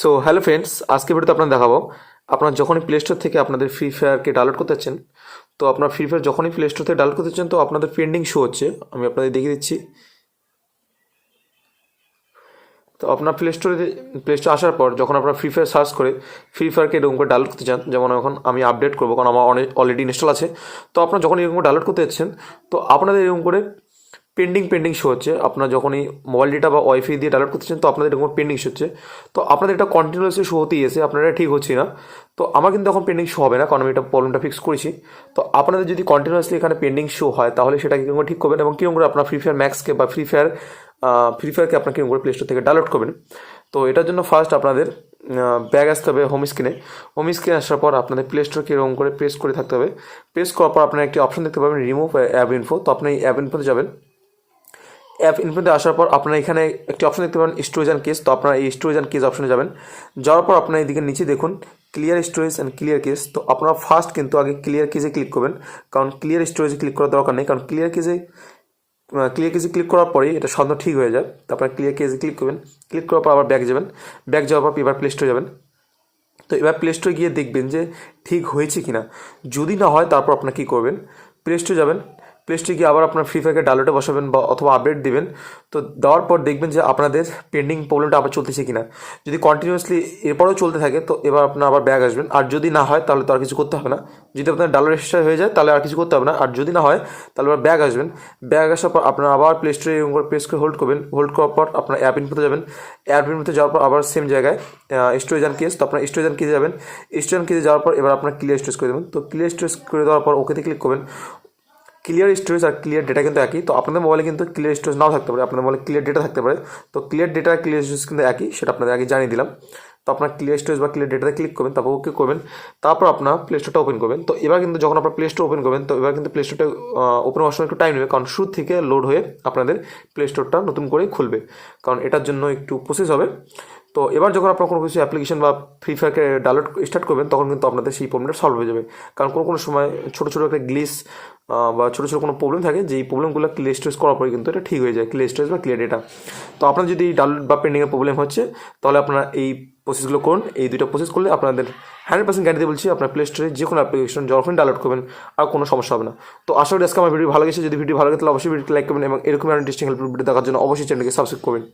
So hello friends আজকে ভিডিওতে আপনার দেখাবো। আপনার যখনই প্লে স্টোর থেকে আপনাদের ফ্রি ফায়ারকে ডাউনলোড করতে চাচ্ছেন, তো আপনার ফ্রি ফায়ার যখনই প্লে স্টোর থেকে ডাউনলোড করতে চাচ্ছেন, তো আপনাদের পেন্ডিং শো হচ্ছে। আমি আপনাদের দেখিয়ে দিচ্ছি। তো আপনার প্লে স্টোরে প্লে স্টোর আসার পর যখন আপনার ফ্রি ফায়ার সার্চ করে ফ্রি ফায়ারকে এরকম করে ডাউনলোড করতে চান, যেমন এখন আমি আপডেট করব, কারণ আমার অনেক অলরেডি ইনস্টল আছে। তো আপনার যখন এরকম করে ডাউনলোড করতে যাচ্ছেন তো আপনাদের এরকম করে পেন্ডিং পেন্ডিং শো হচ্ছে। আপনার যখনই মোবাইল ডেটা বা ওয়াইফাই দিয়ে ডাউনলোড করতেছেন তো আপনাদের এরকম পেন্ডিং শো হচ্ছে। তো আপনাদের এটা কন্টিনিউয়াসলি শো হতেই এসে আপনারা ঠিক হচ্ছে না। তো আমার কিন্তু এখন পেন্ডিং শো হবে না, কারণ আমি এটা প্রবলেমটা ফিক্স করেছি। তো আপনাদের যদি কন্টিনিউয়াসলি এখানে পেন্ডিং শো হয়, তাহলে সেটাকে কীরকম ঠিক করবেন এবং কীরকম করে আপনার ফ্রি ফায়ার ম্যাক্সকে বা ফ্রি ফায়ার ফ্রি ফায়ারকে আপনার কীরকম করে প্লে স্টোর থেকে ডাউনলোড করবেন। তো এটার জন্য ফার্স্ট আপনাদের ব্যাগ আসতে হবে হোম স্ক্রিনে হোম স্ক্রিনে আসার পর আপনাদের প্লে স্টোরকে এরকম করে প্রেস করে থাকতে হবে। প্রেস করার পর আপনার একটি অপশন দেখতে পাবেন রিমুভ অ্যাপ ইনফো তো আপনি এই অ্যাপ ইনফোতে যাবেন। অ্যাপ ইনফোতে আসার পর আপনারা এখানে একটি অপশন দেখতে পাবেন স্টোরেজ অ্যান্ড কেস তো আপনারা এই স্টোরেজ অ্যান্ড কেস অপশনে যাবেন। যাওয়ার পর আপনার এইদিকে নিচে দেখুন clear storage and clear cache তো আপনারা ফার্স্ট কিন্তু আগে ক্লিয়ার কেসে ক্লিক করবেন, কারণ ক্লিয়ার স্টোরেজে ক্লিক করার দরকার নেই, কারণ ক্লিয়ার কেসে ক্লিয়ার কেসে ক্লিক করার পরেই এটা সন্দেহ ঠিক হয়ে যায়। তারপরে ক্লিয়ার কেসে ক্লিক করবেন ক্লিক করার পর আবার ব্যাক যাবেন ব্যাক যাওয়ার পর এবার প্লে স্টোরে যাবেন। তো এবার প্লে স্টোরে গিয়ে দেখবেন যে ঠিক হয়েছে কি না যদি না হয় তারপর আপনার কী করবেন প্লে স্টোরে যাবেন প্লে স্টোরে গিয়ে আবার আপনার ফ্রি ফায়ারকে ডাউনলোডে বসাবেন বা অথবা আপডেট দিবেন। তো দেওয়ার পর দেখবেন যে আপনাদের পেন্ডিং প্রবলেমটা আবার চলতেছে কি না যদি কন্টিনিউয়াসলি এরপরেও চলতে থাকে, তো এবার আপনার আবার ব্যাগ আসবেন। আর যদি না হয়, তাহলে তো আর কিছু করতে হবে না। যদি আপনার ডাউনলোড রেজিস্টার হয়ে যায়, তাহলে আর কিছু করতে হবে না। আর যদি না হয়, তাহলে আবার ব্যাগ আসবেন। ব্যাগ আসার পর আপনার আবার প্লে স্টোরে এরকম করে প্রেস করে হোল্ড করবেন। হোল্ড করার পর আপনার অ্যাপ ইনপুটে যাবেন। অ্যাপ ইনপুটে যাওয়ার পর আবার সেম জায়গায় স্টোরেজ অ্যান্ড কেস তো আপনার স্টোরেজ অ্যান্ড যাবেন। স্টোরেজ অ্যান্ড কেসে যাওয়ার পর এবার আপনার ক্লিয়ার স্টোরেজ করে দেবেন। তো ক্লিয়ার স্টোরেজ করে দেওয়ার পর ওকেতে ক্লিক করবেন। ক্লিয়ার স্টোরেজ আর ক্লিয়ার ডেটা কিন্তু একই। তো আপনাদের মোবাইলে কিন্তু ক্লিয়ার স্টোরেজ নাও থাকতে পারে। আপনাদের মোবাইলে ক্লিয়ার ডেটা থাকতে পারে। তো ক্লিয়ার ডেটা আর ক্লিয়ার স্টোরেজ কিন্তু একই, সেটা আপনাদের আগে জানিয়ে দিলাম। তো আপনার ক্লিয়ার স্টোরেজ বা ক্লিয়ার ডেটাতে ক্লিক করবেন, তারপর ওকে করবেন। তারপর আপনার প্লে স্টোরটা ওপেন করবেন। তো এবার কিন্তু যখন আপনার প্লে স্টোর ওপেন করবেন, তো এবার কিন্তু প্লে স্টোরটা ওপেন হওয়ার সময় একটু টাইম নেবে। কারণ শুরু থেকে লোড হয়ে আপনাদের প্লে স্টোরটা নতুন করেই খুলবে। কারণ এটার জন্য একটু প্রসেস হবে। তো এবার যখন আপনার কোনো কিছু অ্যাপ্লিকেশন বা ফ্রি ফায়ারকে ডাউনলোড স্টার্ট করবেন, তখন কিন্তু আপনাদের সেই প্রবলেমটা সলভ হয়ে যাবে। কারণ কোনো কোনো সময় ছোটো ছোটো একটা গ্লিস বা ছোটো ছোটো কোনো প্রবলেম থাকে, যেই প্রবলেমগুলো ক্লিয়ার স্টোরেজ করার পরে কিন্তু এটা ঠিক হয়ে যায় ক্লিয়ার স্টোরেজ বা ক্লিয়ার ডেটা তো আপনার যদি ডাউনলোড বা পেন্ডিংয়ের প্রবলেম হচ্ছে, তাহলে আপনারা এই প্রসেসগুলো করুন। এই দুটো প্রসেস করলে আপনাদের হান্ড্রেড পার্সেন্ট গ্যারান্টি বলছি আপনার প্লে স্টোরে যে কোনো অ্যাপ্লিকেশন যখন ডাউনলোড করবেন, আর কোনো সমস্যা হবে না। তো আশা করি আজকে আমার ভিডিও ভালো গেছে যদি ভিডিও ভালো লাগে, তাহলে অবশ্যই ভিডিও লাইক করবেন এবং এরকম ইন্টারেস্টিং হেল্প ভিডিও দেখার জন্য অবশ্যই চ্যানেলকে সাবস্ক্রাইব করবেন।